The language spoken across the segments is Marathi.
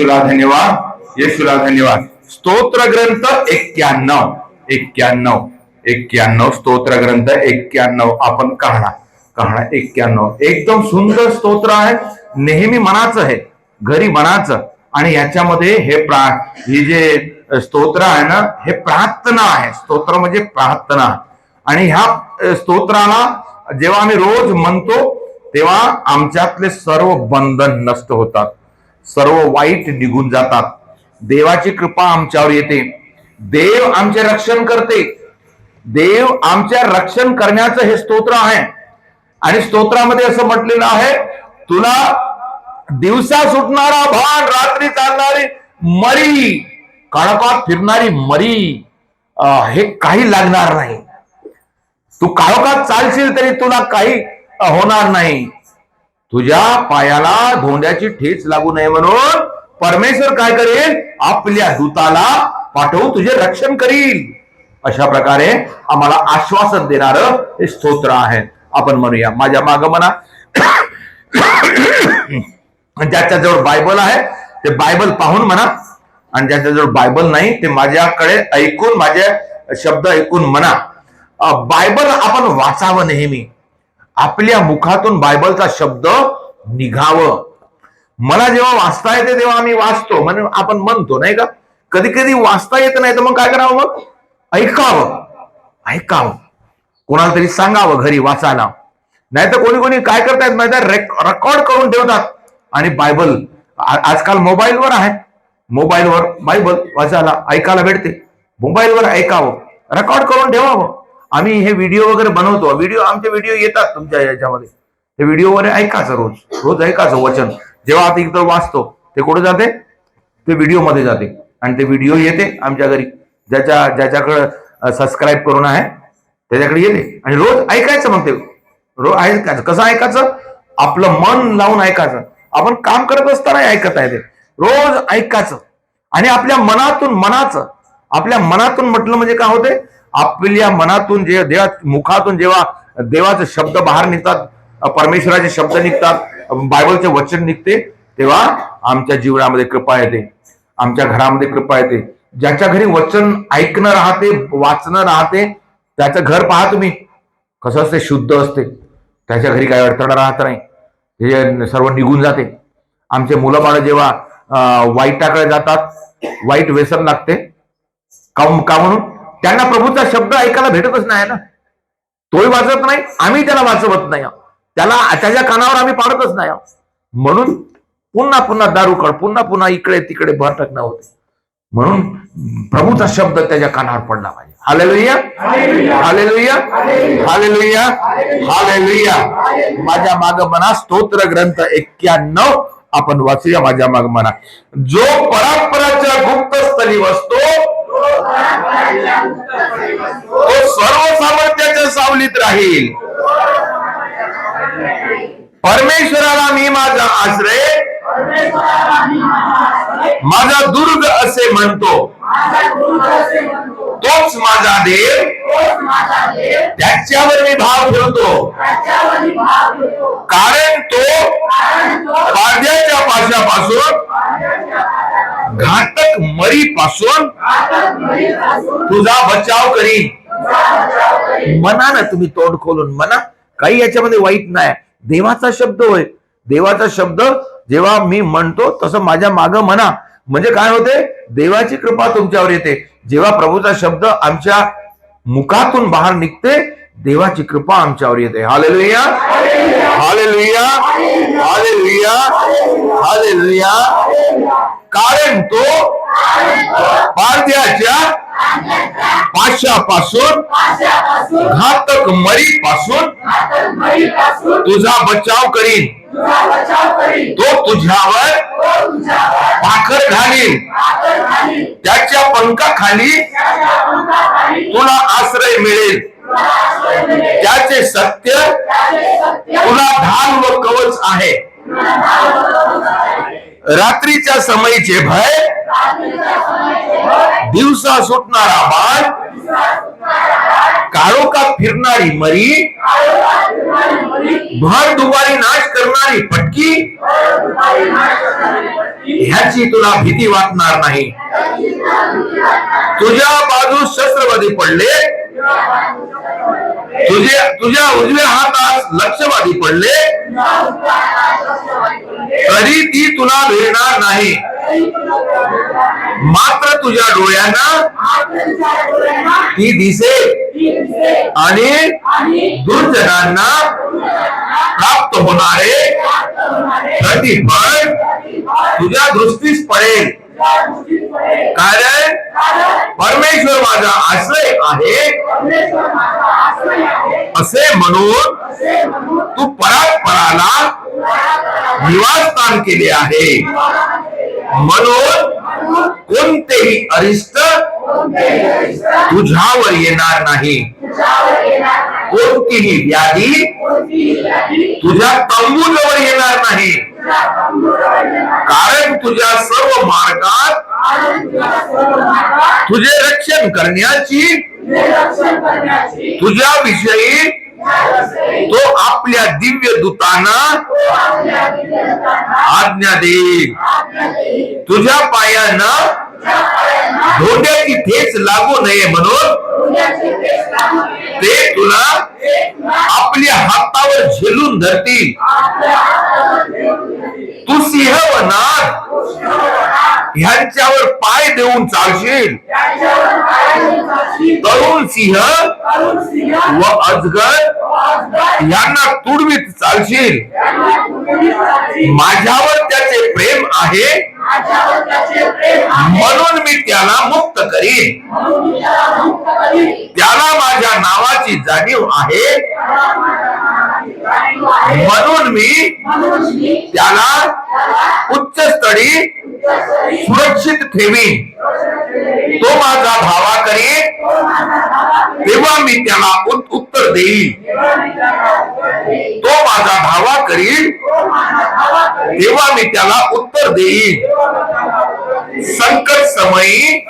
येशूला धन्यवाद येशूला धन्यवाद. स्तोत्र ग्रंथ एक्क्याण्णव एक्क्याण्णव एक्क्याण्णव स्तोत्र ग्रंथ एक्क्याण्णव. आपण काढा काढा एक्क्याण्णव. एकदम सुंदर स्तोत्र आहे नेहमी मनाचं आहे घरी मनाचं. आणि याच्यामध्ये हे प्रा ही जे स्तोत्र आहे ना हे प्रार्थना आहे. स्तोत्र म्हणजे प्रार्थना. आणि ह्या स्तोत्राला जेव्हा आम्ही रोज म्हणतो तेव्हा आमच्यातले सर्व बंधन नष्ट होतात. सर्व वाईट निघून जातात. देवाची कृपा आमच्यावर येते. देव आमचे रक्षण करते. देव आमच्या रक्षण करण्याचं हे स्तोत्र आहे. आणि स्तोत्रामध्ये असं म्हटलेलं आहे तुला दिवसा सुटणारा भान रात्री चालणारी मरी काळोखात फिरणारी मरी हे काही लागणार नाही. तू काळोखात चालशील तरी तुला काही होणार नाही. तुझ्या पायाला धोंड्याची ठेच लागू नये म्हणून परमेश्वर काय करेल? आपल्या दूताला पाठवून तुझे रक्षण करील. अशा प्रकारे आम्हाला आश्वासन देणार हे स्तोत्र आहे. आपण म्हणूया माझ्या माग म्हणा. ज्याच्याजवळ बायबल आहे ते बायबल पाहून म्हणा. आणि ज्याच्याजवळ बायबल नाही ते माझ्याकडे ऐकून माझे शब्द ऐकून म्हणा. बायबल आपण वाचावं नेहमी. आपल्या मुखातून बायबलचा शब्द निघावं. मला जेव्हा वाचता येते तेव्हा आम्ही वाचतो. म्हणजे आपण म्हणतो नाही का? कधी कधी वाचता येत नाही तर मग काय करावं मग? ऐकावं. ऐकावं. कोणाला तरी सांगावं घरी वाचायला. नाही तर कोणी कोणी काय करतायत माहिती रेकॉर्ड करून ठेवतात. आणि बायबल आजकाल मोबाईलवर आहे. मोबाईलवर बायबल वाचायला ऐकायला भेटते. मोबाईलवर ऐकावं. रेकॉर्ड करून ठेवावं. आम्ही हे व्हिडिओ वगैरे बनवतो. व्हिडिओ आमचे व्हिडिओ येतात तुमच्या याच्यामध्ये. ते व्हिडिओ वगैरे ऐकायचं रोज. रोज ऐकायचं वचन. जेव्हा आता इथं वाचतो ते कुठे जाते? ते व्हिडिओमध्ये जाते. आणि ते व्हिडिओ येते आमच्या घरी. ज्याच्या ज्याच्याकडं सबस्क्राईब करून आहे त्याच्याकडे येते. आणि रोज ऐकायचं मग ते रोज ऐकायचं. कसं ऐकायचं? आपलं मन लावून ऐकायचं. आपण काम करत असताना ऐकत आहे ते. रोज ऐकायचं. आणि आपल्या मनातून मनाचं. आपल्या मनातून म्हटलं म्हणजे काय होते? आपल्या मनातून जे देवा मुखातून जेव्हा देवाचे शब्द बाहेर निघतात परमेश्वराचे शब्द निघतात बायबलचे वचन निघते तेव्हा आमच्या जीवनामध्ये कृपा येते. आमच्या घरामध्ये कृपा येते. ज्याच्या घरी वचन ऐकणं राहते वाचणं राहते त्याचं घर पहा तुम्ही. कसं असते? शुद्ध असते. त्याच्या घरी काही अडथळा राहत नाही. हे सर्व निघून जाते. आमचे मुलं बाळ जेव्हा वाईटाकडे जातात वाईट व्यसन लागते. का का म्हणून? त्यांना प्रभूचा शब्द ऐकायला भेटतच नाही ना. तोही वाचत नाही आम्ही त्याला वाचवत नाही. त्याला त्याच्या कानावर आम्ही पाडतच नाही. आहोत. म्हणून पुन्हा पुन्हा दारूकड पुन्हा पुन्हा इकडे तिकडे भरटकणं होते. म्हणून प्रभूचा शब्द त्याच्या कानावर पडला पाहिजे. हालेलुया हालेलुया हालेलुया हालेलुया माझ्या माग म्हणा स्तोत्र ग्रंथ एक्क्याण्णव आपण वाचूया. माझ्या माग म्हणा जो परात्पराच्या गुप्तस्थली वसतो तो सर्व सामर्थ्याच्या सावलीत राहील. परमेश्वराला मी माझा आश्रय माझा दुर्ग असे म्हणतो. तोच माझा देव. त्याच्यावर मी भाव ठेवतो. कारण तो पाद्याच्या पाशापासून घातक मरीपासून तुझा बचाव करीन. म्हणा ना तुम्ही तोंड खोलून. म्हणा काही याच्यामध्ये वाईट नाही. देवाचा शब्द होय. देवाचा शब्द जेव्हा मी म्हणतो तसं माझ्या माग म्हणा म्हणजे काय होते? देवाची कृपा तुमच्यावर येते. जेव्हा प्रभूचा शब्द आमच्या मुखातून बाहेर निघते देवाची कृपा आमच्यावर येते. हालेलुया हालेलुया हालेलुया हालेलुया कारण तो पारद्याच्या पाशापासून घातक मरीपासून तुझा बचाव करीन. तो तुझ्यावर पंखाखाली तुला आश्रय मिळेल. त्याचे सत्य तुला ढाल व कवच आहे. रात्रीच्या समयीचे भय दिवसा सुटणारा बाण काळोखा फिरणारी मरी भर दुपारी नाश करणारी पटकी ह्याची तुला भीती वाटणार नाही. तुझ्या बाजूस शस्त्रवादी पडले. तुझे तुझ्या उजव्या हातात लक्षवादी पडले. तरी ती तुला भिडणार नाही. मात्र तुझ्या डोळ्यांना ती दिसेल आणि दुर्जनांना प्राप्त होणारे प्रतिफळ तुझ्या दृष्टीस पडेल. कारण परमेश्वर माझा आश्रय आहे. असे म्हणून तू परात्पराला निवासस्थान केले आहे. म्हणून कोणतेही अरिष्ट तुझ्यावर येणार नाही. कोणतीही व्याधी तुझ्या तंबूजवळ येणार नाही. कारण तुझ्या सर्व मार्गात तुझे रक्षण करण्याची तुझ्या विषयी तो आपल्या दिव्य दूतांना आज्ञा देईल. तुझ्या पायांना धोंड्याची ठेच लागू नये म्हणून ते तुला आपल्या हातावर झेलून धरतील. तू सिंह व नाग ह्यांच्यावर पाय देऊन चालशील. तरुण सिंह व अजगर यांना तुडवीत चालशील. माझ्यावर त्याचे प्रेम आहे. म्हणून मी त्याला मुक्त करीन. त्याला माझ्या नावाची जाणीव आहे. म्हणून मी त्याला उच्चस्तरी सुरक्षित ठेवीन. तो माझा भावा करीन. तेव्हा मी त्याला उत्तर देईन. तो माझा भावा करील तेव्हा मी त्याला उत्तर देईन. संकट समयी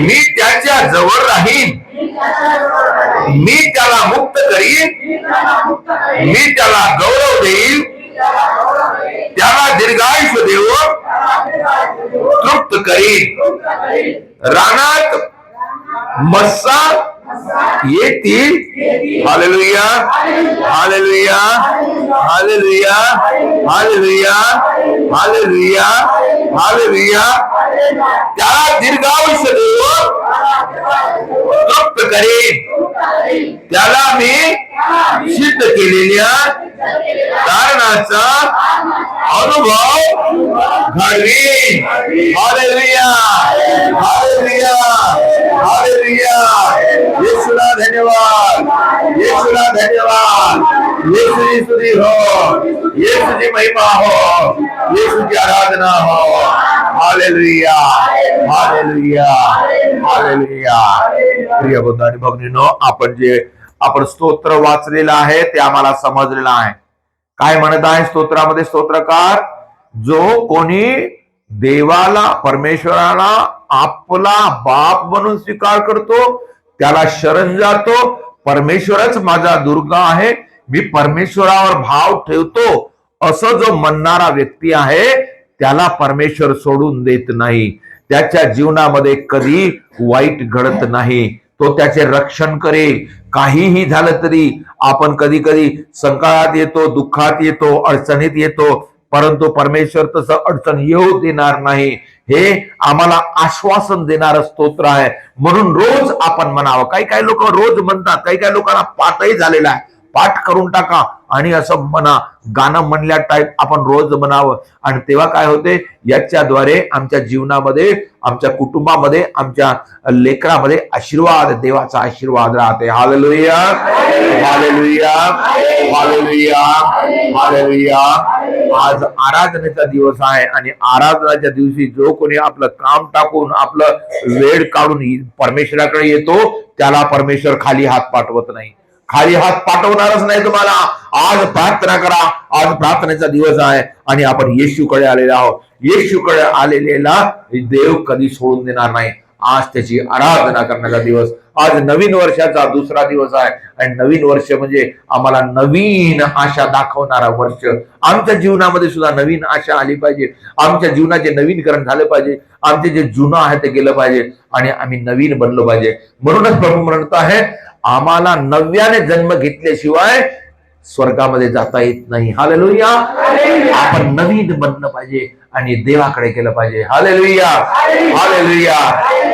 मी त्याच्याजवळ राहीन. मी त्याला मुक्त करीन. मी त्याला गौरव देईन. त्याला दीर्घायुष्य देऊन तृप्त करीन. रानात मस्सा येतील hallelujah. Hallelujah. Hallelujah. Hallelujah. Hallelujah. Hallelujah. त्याला दीर्घायुष्य देऊन तृप्त करेन. त्याला मी सिद्ध केलेल्या कारणाचा अनुभव घडवीन हालेलुया. हालेलुया. हालेलुया. येशूला धन्यवाद. येशूला धन्यवाद. येशूची स्तुती हो. येशूची महिमा हो. येशूची आराधना हो. हालेलुया. हालेलुया. हालेलुया. प्रिय बंधू आणि भगिनीनो आपण जे आपण स्तोत्र वाचलेलं आहे ते आम्हाला समजलेलं आहे. काय म्हणत आहे? स्तोत्रामध्ये स्तोत्रकार जो कोणी देवाला परमेश्वराला आपला बाप म्हणून स्वीकार करतो त्याला शरण जातो. परमेश्वरच माझा दुर्गा आहे. मी परमेश्वरावर भाव ठेवतो. असं जो म्हणणारा व्यक्ती आहे त्याला परमेश्वर सोडून देत नाही. त्याच्या जीवनामध्ये कधी वाईट घडत नाही. तो त्याचे रक्षण करेल. काहीही झालं तरी आपण कधी कधी संकाळात येतो दुःखात येतो अडचणीत येतो परंतु परमेश्वर तसं अडचण येऊ देणार नाही. हे आम्हाला आश्वासन देणार स्तोत्र आहे. म्हणून रोज आपण म्हणावं. काही काही लोक रोज म्हणतात. काही काही लोकांना पातही झालेला आहे. पाठ करून टाका आणि असं म्हणा गाणं म्हणल्या टाईप आपण रोज म्हणावं. आणि तेव्हा काय होते? याच्याद्वारे आमच्या जीवनामध्ये आमच्या कुटुंबामध्ये आमच्या लेकरामध्ये आशीर्वाद देवाचा आशीर्वाद राहते. हालेलुया हालेलुया हालेलुया हालेलुया आज आराधनेचा दिवस आहे आणि आराधनाच्या दिवशी जो कोणी आपलं काम टाकून आपलं वेळ काढून परमेश्वराकडे येतो त्याला परमेश्वर खाली हात पाठवत नाही. खाली हात पाठवणारच नाही तुम्हाला. आज प्रार्थना करा. आज प्रार्थनेचा दिवस आहे आणि आपण येशूकडे आलेले आहोत. येशूकडे आलेलेला देव कधी सोडून देणार नाही. आज त्याची आराधना करण्याचा दिवस. आज नवीन वर्षाचा दुसरा दिवस आहे. आणि नवीन वर्ष म्हणजे आम्हाला नवीन आशा दाखवणारा वर्ष. आमच्या जीवनामध्ये सुद्धा नवीन आशा आली पाहिजे. आमच्या जीवनाचे नवीनकरण झालं पाहिजे. आमचे जे जुनं आहे ते गेलं पाहिजे. आणि आम्ही नवीन बनलो पाहिजे. म्हणूनच प्रभू म्हणत आहे आम्हाला नव्याने जन्म घेतल्याशिवाय स्वर्गामध्ये जाता येत नाही. हालेलुया आपण नवीन बनलं पाहिजे आणि देवाकडे केलं पाहिजे. हालेलुया हालेलुया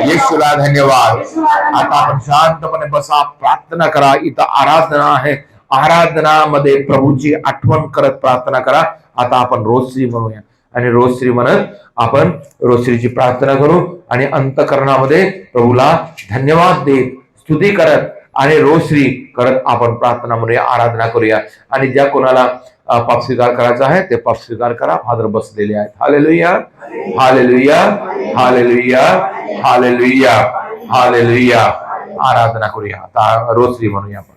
येशूला धन्यवाद. आता आपण शांतपणे बसा प्रार्थना करा. इथं आराधना आहे. आराधनामध्ये प्रभूची आठवण करत प्रार्थना करा. आता आपण रोजश्री म्हणूया. आणि रोजश्री म्हणत आपण रोजश्रीची प्रार्थना करू आणि अंतकरणामध्ये प्रभूला धन्यवाद देत स्तुती करत आणि रोजरी करत आपण प्रार्थना म्हणूया आराधना करूया. आणि ज्या कोणाला पाप स्वीकार करायचा आहे ते पाप स्वीकार करा. फादर बसलेले आहेत. Hallelujah hallelujah hallelujah hallelujah hallelujah आराधना करूया. आता रोजरी म्हणूया आपण.